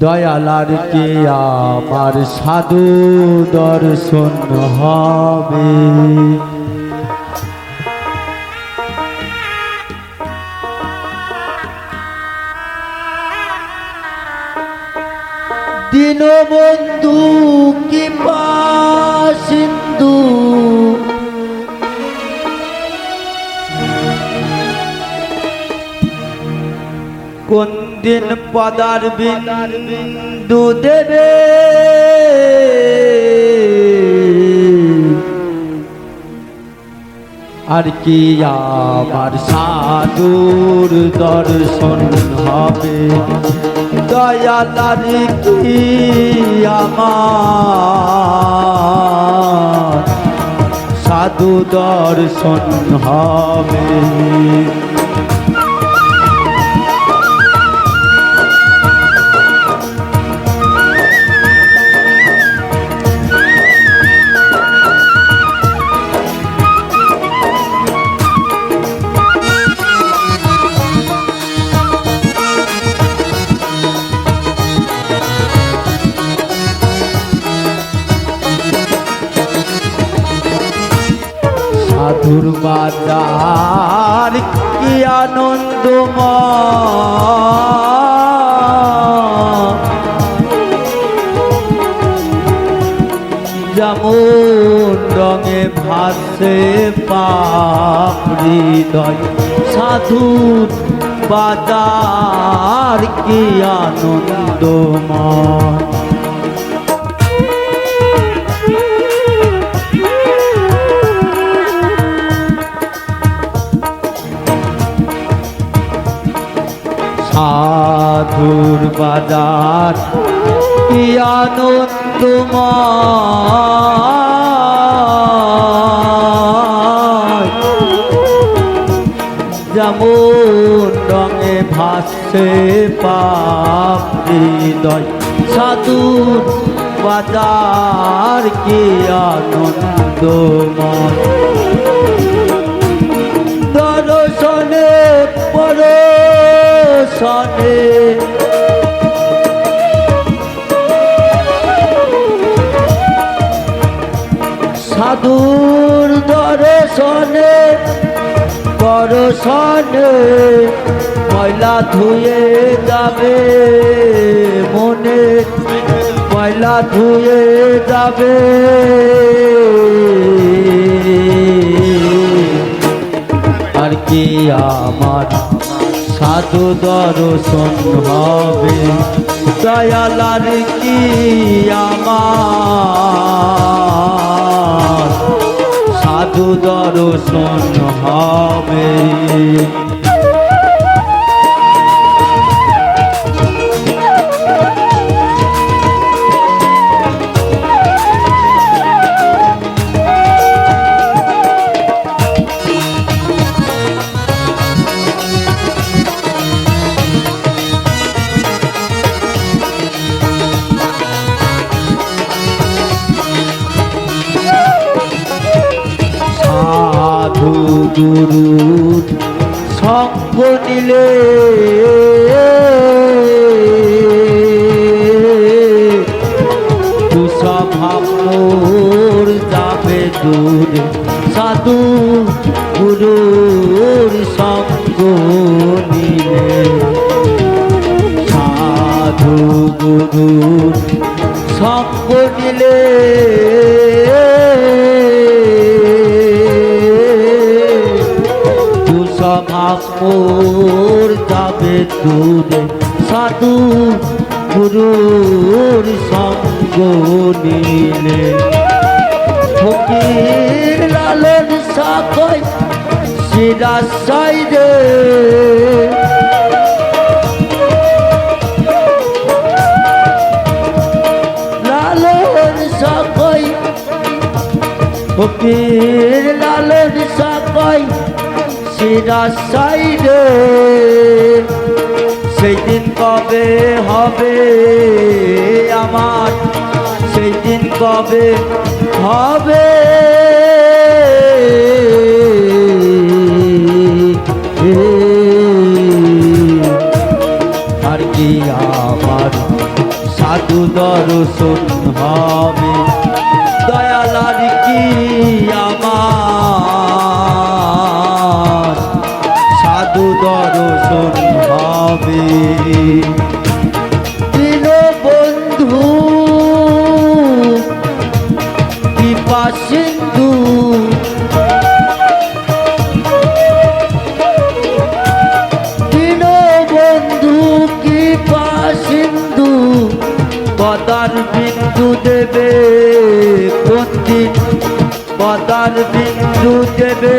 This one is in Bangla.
দয়ালার কে আমার সাধু দর্শন হবে? দীনবন্ধু দিন পদার বিন্দু দেবে। আর কি আমার সাধুর দর্শন হবে? দয়া দয়ালার কি আমার সাধু দর্শন হবে? সাধুর বাজার কি আনন্দময়। যেমন রঙে ভাসে হৃদয় সাধুর বাজার কি আনন্দময়। সাধুর বাজার কি আনন্দময়। যেমন রঙে ভাসে পাপ সাধুর বাজার কি আনন্দময়। পরশনে সাধুর দর্শনে পরশনে ময়লা ধুয়ে যাবে মনে ময়লা ধুয়ে যাবে। আর কি আমার সাধু দর্শন হবে। দয়ালার কি আমার? সাধু দর্শন হবে। গুরু সঙ্গ নিলে তুষাভাবর যাবে দূরে সাধু গুরুর সঙ্গ নিলে। সাধু গুরুর সঙ্গ নিলে। তুষমাপুর যাবে দূরে। সাধু গুরুর সঙ্গ নিলে। ফকির লালন সাকই সিরা সাইরে। লালন সাকই ফকির লালন সাইরে সেই দিন কবে হবে আমার? সেই দিন কবে হবে? আর কি আমার সাধু দর্শন হবে? দয়ালার কি সাধু দর্শন হবে বন্ধু কৃপা সিন্ধু পদার বিন্দু দেবে কোনদিন পদার বিন্দু দেবে